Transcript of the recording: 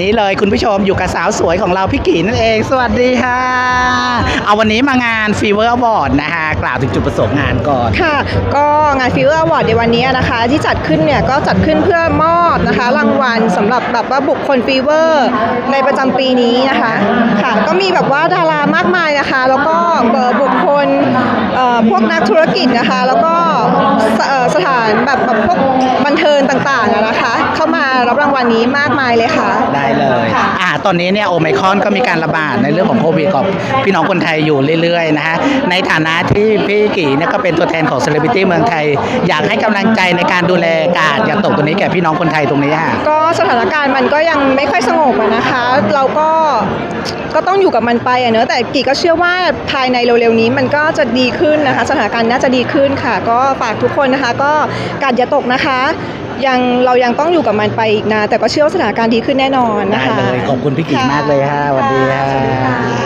นี่เลยคุณผู้ชมอยู่กับสาวสวยของเราพี่กีนั่นเอง สวัสดีค่ะ เอาวันนี้มางานฟีเวอร์บอร์ดนะคะ กล่าวถึงจุดประสงค์งานก่อน ค่ะ ก็งานฟิวเ r อร์วอร์ดในวันนี้นะคะ ที่จัดขึ้นเนี่ยก็จัดขึ้นเพื่อมอบนะคะ รางวัลสำหรับแบบว่าบุคคลฟีเวอร์ในประจำปีนี้นะคะ ค่ะ ก็มีแบบว่าดารามากมายนะคะ แล้วก็เบอ่อบุคคลเอ่อพวกนักธุรกิจนะคะ แล้วก็สเอ่อสถานแบบแบบพวกบันเทิงต่างๆอะ รับรางวัลนี้มากมายเลยค่ะ ได้เลยค่ะอ่าตอนนี้เนี่ยโอไมครอนก็มีการระบาดในเรื่องของโควิดกับพี่น้องคนไทยอยู่เรื่อยๆนะฮะ ในฐานะที่พี่กีเนี่ยก็เป็นตัวแทนของเซเลบริตี้เมืองไทย อยากให้กำลังใจในการดูแลกาดอย่าตกตรงนี้แก่พี่น้องคนไทยตรงนี้ค่ะ ก็สถานการณ์มันก็ยังไม่ค่อยสงบอะนะคะ เราก็ก็ต้องอยู่กับมันไปอะเนอะแต่กีก็เชื่อว่าภายในเร็วๆนี้มันก็จะดีขึ้นนะคะ สถานการณ์น่าจะดีขึ้นค่ะ ก็ฝากทุกคนนะคะ ก็การอย่าตกนะคะ ยังเรายังต้องอยู่กับมันไปอีกนะแต่ก็เชื่อว่าสถานการณ์ดีขึ้นแน่นอนได้นะคะ เลยขอบคุณพี่กีมากเลยค่ะสวัสดีค่ะสวัสดีค่ะ